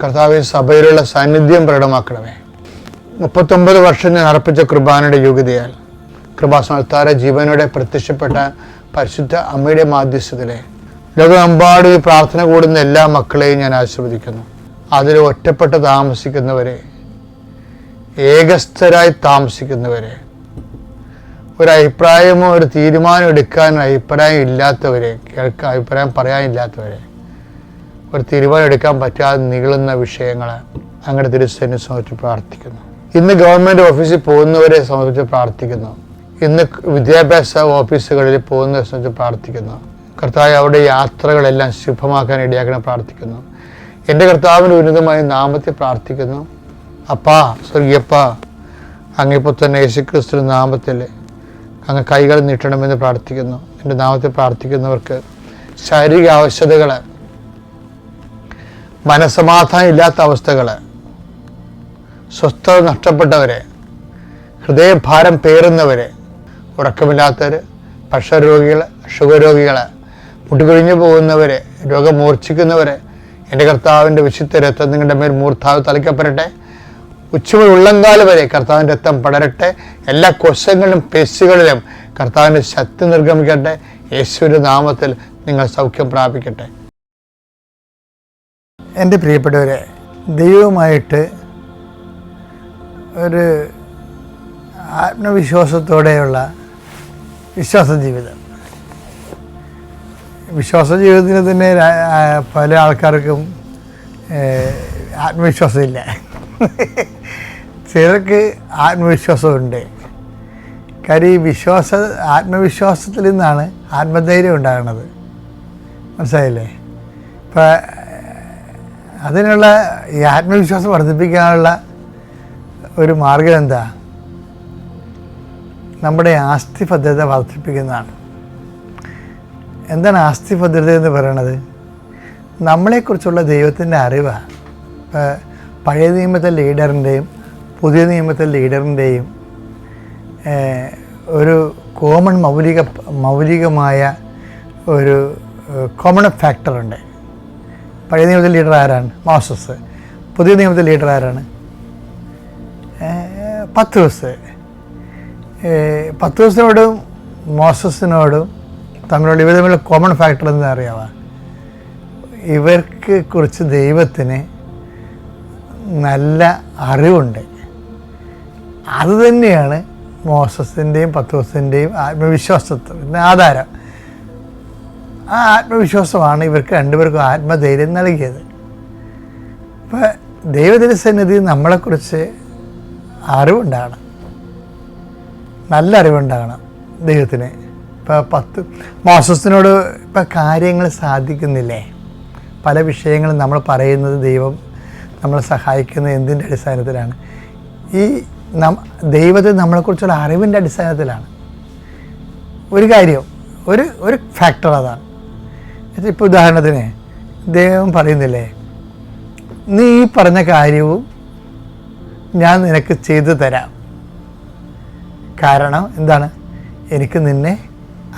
കർത്താവ് സഭയിലുള്ള സാന്നിധ്യം പ്രകടമാക്കണമേ. മുപ്പത്തൊമ്പത് വർഷം ഞാൻ അർപ്പിച്ച കൃപാനയുടെ യോഗ്യതയാൽ കൃപാസനത്താര ജീവനോടെ പ്രത്യക്ഷപ്പെട്ട പരിശുദ്ധ അമ്മയുടെ മാധ്യസ്ഥതയിലെ ലോകമെമ്പാടും പ്രാർത്ഥന കൂടുന്ന എല്ലാ മക്കളെയും ഞാൻ ആശീർവദിക്കുന്നു. അതിൽ ഒറ്റപ്പെട്ട് താമസിക്കുന്നവരെ ഏകസ്ഥരായി താമസിക്കുന്നവരെ ഒരു അഭിപ്രായമോ ഒരു തീരുമാനം എടുക്കാൻ അഭിപ്രായം ഇല്ലാത്തവരെ കേൾക്കാൻ അഭിപ്രായം പറയാനില്ലാത്തവരെ ഒരു തീരുമാനം എടുക്കാൻ പറ്റാതെ നീളുന്ന വിഷയങ്ങൾ അങ്ങയുടെ തിരുസേനെ സംബന്ധിച്ച് പ്രാർത്ഥിക്കുന്നു. ഇന്ന് ഗവൺമെന്റ് ഓഫീസിൽ പോകുന്നവരെ സംബന്ധിച്ച് പ്രാർത്ഥിക്കുന്നു. ഇന്ന് വിദ്യാഭ്യാസ ഓഫീസുകളിൽ പോകുന്നവരെ സംബന്ധിച്ച് പ്രാർത്ഥിക്കുന്നു. കർത്താവ് അവരുടെ യാത്രകളെല്ലാം ശുഭമാക്കാൻ ഇടയാക്കണം പ്രാർത്ഥിക്കുന്നു. എന്റെ കർത്താവിന്റെ ഉന്നതമായ നാമത്തെ പ്രാർത്ഥിക്കുന്നു. അപ്പാ സ്വർഗീയപ്പ അങ്ങിപ്പോൾ തന്നെ യേശുക്രിസ്തു നാമത്തിൽ അങ്ങ് കൈകൾ നീട്ടണമെന്ന് പ്രാർത്ഥിക്കുന്നു. എന്റെ നാമത്തെ പ്രാർത്ഥിക്കുന്നവർക്ക് ശാരീരിക ആവശ്യതകൾ മനസമാധാനം ഇല്ലാത്ത അവസ്ഥകൾ സ്വസ്ഥത നഷ്ടപ്പെട്ടവരെ ഹൃദയഭാരം പേറുന്നവർ ഉറക്കമില്ലാത്തവർ പ്രഷർ രോഗികൾ ഷുഗർ രോഗികൾ മുട്ടുകൊഴിഞ്ഞു പോകുന്നവർ രോഗം മൂർച്ഛിക്കുന്നവർ എന്റെ കർത്താവിന്റെ വിശുദ്ധ രക്തം നിങ്ങളുടെ മേൽ മൂർത്താവ് തളിക്കപ്പെടട്ടെ. ഉച്ചമുതൽ ഉള്ളങ്കാൽ വരെ കർത്താവിന്റെ രക്തം പടരട്ടെ. എല്ലാ കൊശങ്ങളിലും പേശുകളിലും കർത്താവിന്റെ ശക്തി നിർഗമിക്കട്ടെ. യേശുവിന്റെ നാമത്തിൽ നിങ്ങൾ സൗഖ്യം പ്രാപിക്കട്ടെ. എന്റെ പ്രിയപ്പെട്ടവരെ ദൈവവുമായിട്ട് ഒരു ആത്മവിശ്വാസത്തോടെയുള്ള വിശ്വാസ ജീവിതം. വിശ്വാസ ജീവിതത്തിന് തന്നെ പല ആൾക്കാർക്കും ആത്മവിശ്വാസമില്ല. ചിലർക്ക് ആത്മവിശ്വാസമുണ്ട്. കാര്യം ഈ വിശ്വാസ ആത്മവിശ്വാസത്തിൽ നിന്നാണ് ആത്മധൈര്യം ഉണ്ടാകുന്നത്. മനസ്സിലായില്ലേ? ഇപ്പം അതിനുള്ള ഈ ആത്മവിശ്വാസം വർദ്ധിപ്പിക്കാനുള്ള ഒരു മാർഗം എന്താ? നമ്മുടെ ആസ്തി ഭദ്രത വർദ്ധിപ്പിക്കുന്നതാണ്. എന്താണ് ആസ്തി ഭദ്രത എന്ന് പറയണത്? നമ്മളെക്കുറിച്ചുള്ള ദൈവത്തിന്റെ അറിവാണ് ഇപ്പോൾ പഴയ നിയമത്തെ ലീഡറിന്റെയും പുതിയ നിയമത്തെ ലീഡറിന്റെയും ഒരു കോമൺ മൗലിക മൗലികമായ ഒരു കോമൺ ഫാക്ടറുണ്ട് പഴയ നിയമത്തിൽ ലീഡർ ആരാണ്? മോസസ് പുതിയ നിയമത്തിൽ ലീഡർ ആരാണ്? പത്ത് ദിവസ പത്ത് ദിവസത്തിനോടും മോസസിനോടും തമ്മിലുള്ള ഇവർ തമ്മിലുള്ള കോമൺ ഫാക്ടർ എന്ന് അറിയാവ? ഇവർക്ക് കുറിച്ച് ദൈവത്തിന് നല്ല അറിവുണ്ട്. അത് തന്നെയാണ് മോസസിന്റെയും ദിവസത്തിന്റെയും ആത്മവിശ്വാസത്തിന്റെ ആധാരം. ആ ആത്മവിശ്വാസമാണ് ഇവർക്ക് രണ്ടുപേർക്കും ആത്മധൈര്യം നൽകിയത്. ഇപ്പം ദൈവദിനസന്നിധി സന്നിധി നമ്മളെക്കുറിച്ച് അറിവുണ്ടാകണം. നല്ല അറിവുണ്ടാകണം ദൈവത്തിന്. ഇപ്പോൾ പത്ത് മോസസിനോട് ഇപ്പം കാര്യങ്ങൾ സാധിക്കുന്നില്ലേ? പല വിഷയങ്ങളും നമ്മൾ പറയുന്നത് ദൈവം നമ്മളെ സഹായിക്കുന്ന എന്തിന്റെ അടിസ്ഥാനത്തിലാണ്? ഈ നം ദൈവത്തെ നമ്മളെക്കുറിച്ചുള്ള അറിവിന്റെ അടിസ്ഥാനത്തിലാണ്. ഒരു കാര്യം ഒരു ഒരു ഫാക്ടർ അതാണ്. ഇപ്പോൾ ഉദാഹരണത്തിന് ദൈവം പറയുന്നില്ലേ നീ ഈ പറഞ്ഞ കാര്യവും ഞാൻ നിനക്ക് ചെയ്തു തരാം. കാരണം എന്താണ്? എനിക്ക് നിന്നെ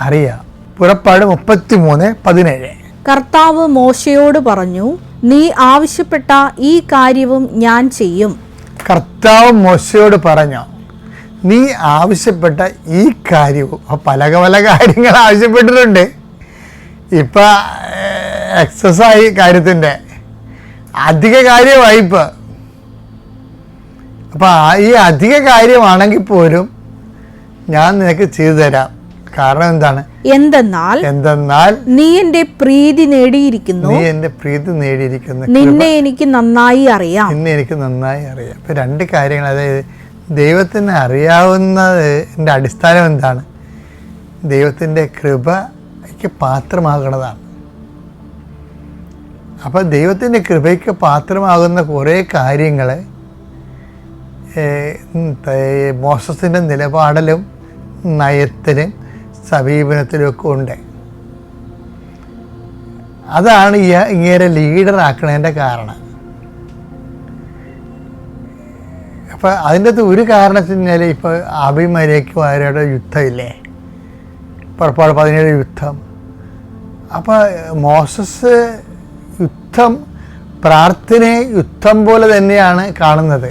അറിയാം. പുറപ്പാട് മുപ്പത്തി മൂന്ന് പതിനേഴ്. കർത്താവ് മോശയോട് പറഞ്ഞു നീ ആവശ്യപ്പെട്ട ഈ കാര്യവും ഞാൻ ചെയ്യും. കർത്താവ് മോശയോട് പറഞ്ഞു നീ ആവശ്യപ്പെട്ട ഈ കാര്യവും പല പല കാര്യങ്ങൾ ആവശ്യപ്പെട്ടിട്ടുണ്ട്. ഇപ്പം എക്സസായി കാര്യത്തിന്റെ അധിക കാര്യമായി ഇപ്പം അപ്പം ഈ അധിക കാര്യമാണെങ്കിൽ പോലും ഞാൻ നിനക്ക് ചെയ്തു തരാം. കാരണം എന്താണ്? എന്തെന്നാൽ എന്തെന്നാൽ നീ എന്റെ പ്രീതി നേടിയിരിക്കുന്നു. നീ എന്റെ പ്രീതി നേടിയിരിക്കുന്നു. നിന്നെ എനിക്ക് നന്നായി അറിയാം. നിന്നെ എനിക്ക് നന്നായി അറിയാം. ഇപ്പൊ രണ്ട് കാര്യങ്ങൾ അതായത് ദൈവത്തിന് അറിയാവുന്നതിന്റെ അടിസ്ഥാനം എന്താണ്? ദൈവത്തിന്റെ കൃപയ്ക്ക് പാത്രമാകണതാണ്. അപ്പോൾ ദൈവത്തിന്റെ കൃപയ്ക്ക് പാത്രമാകുന്ന കുറേ കാര്യങ്ങൾ മോശത്തിന്റെ നിലപാടിലും നയത്തിലും സമീപനത്തിലുമൊക്കെ ഉണ്ട്. അതാണ് ഇങ്ങനെ ലീഡറാക്കണതിന്റെ കാരണം. അപ്പോൾ അതിന്റെ അകത്ത് ഒരു കാരണത്തിനാൽ ഇപ്പോൾ അഭിമരയ്ക്കും അവരുടെ യുദ്ധമില്ലേ? പുറപ്പാട് പതിനേഴ് യുദ്ധം. അപ്പോൾ മോസസ് യുദ്ധം പ്രാർത്ഥനയെ യുദ്ധം പോലെ തന്നെയാണ് കാണുന്നത്.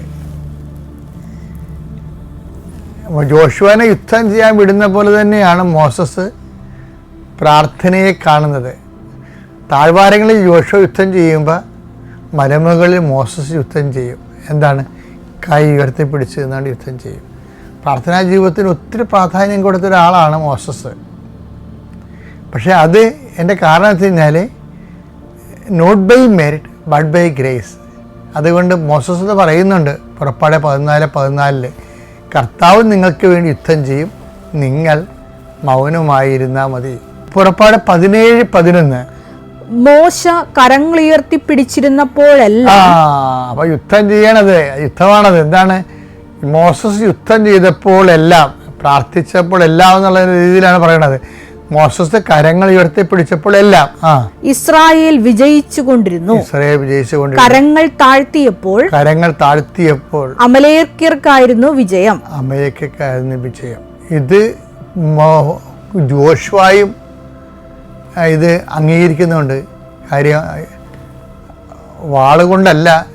ജോഷുവിനെ യുദ്ധം ചെയ്യാൻ വിടുന്ന പോലെ തന്നെയാണ് മോസസ് പ്രാർത്ഥനയെ കാണുന്നത്. താഴ്വാരങ്ങളിൽ ജോഷോ യുദ്ധം ചെയ്യുമ്പോൾ മലമുകളിൽ മോസസ് യുദ്ധം ചെയ്യും. എന്താണ്? കൈ ഉയർത്തിപ്പിടിച്ച് എന്നാണ് യുദ്ധം ചെയ്യും. പ്രാർത്ഥനാ ജീവിതത്തിന് ഒത്തിരി പ്രാധാന്യം കൊടുത്ത ഒരാളാണ് മോസസ്. പക്ഷേ അത് എന്റെ കാരണം വെച്ച് കഴിഞ്ഞാൽ not by merit but by grace അതുകൊണ്ട് മോസസ് എന്ന് പറയുന്നുണ്ട് പുറപ്പാടെ പതിനാല് പതിനാലിൽ കർത്താവ് നിങ്ങൾക്ക് വേണ്ടി യുദ്ധം ചെയ്യും നിങ്ങൾ മൗനമായിരുന്നാൽ മതി. പുറപ്പാട് പതിനേഴ് പതിനൊന്ന്. മോശ കരങ്ങളുയർത്തി പിടിച്ചിരുന്നപ്പോഴല്ല. അപ്പൊ യുദ്ധം ചെയ്യണത് യുദ്ധമാണത്. എന്താണ്? മോസസ് യുദ്ധം ചെയ്തപ്പോഴെല്ലാം പ്രാർത്ഥിച്ചപ്പോഴെല്ലാം എന്നുള്ള രീതിയിലാണ് പറയണത്. മോസസ് കരങ്ങൾ ഉയർത്തിപ്പിടിച്ചപ്പോൾ എല്ലാം ഇസ്രായേൽ വിജയിച്ചു കൊണ്ടിരുന്നു ഇസ്രയേൽ കരങ്ങൾ താഴ്ത്തിയപ്പോൾ കരങ്ങൾ താഴ്ത്തിയപ്പോൾ അമലേർക്കർക്കായിരുന്നു വിജയം. അമേരിക്കക്കായിരുന്നു വിജയം. ഇത് ജോഷുവായും ഇത് അംഗീകരിക്കുന്നുണ്ട്. കാര്യം വാളുകൊണ്ടല്ല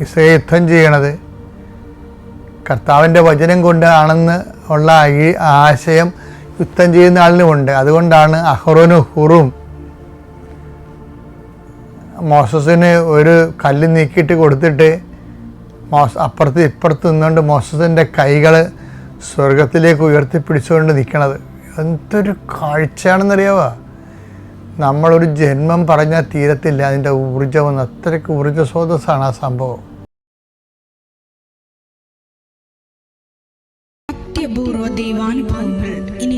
ഇസ്രയേൽ യുദ്ധം ചെയ്യണത്. കർത്താവിന്റെ വചനം കൊണ്ടാണെന്ന് ഉള്ള ഈ ആശയം യുദ്ധം ചെയ്യുന്ന ആളിനുമുണ്ട്. അതുകൊണ്ടാണ് അഹ്റോനും ഹുറും മോസസിന് ഒരു കല്ല് നീക്കിയിട്ട് കൊടുത്തിട്ട് മോസ് അപ്പുറത്ത് ഇപ്പുറത്ത് നിന്നുകൊണ്ട് മോസസിന്റെ കൈകൾ സ്വർഗത്തിലേക്ക് ഉയർത്തിപ്പിടിച്ചുകൊണ്ട് നിൽക്കണത്. എന്തൊരു കാഴ്ചയാണെന്നറിയാവോ? നമ്മളൊരു ജന്മം പറഞ്ഞാൽ തീരത്തില്ല. അതിന്റെ ഊർജം അത്രയ്ക്ക് ഊർജ സ്രോതസ്സാണ് ആ സംഭവം. ഇനി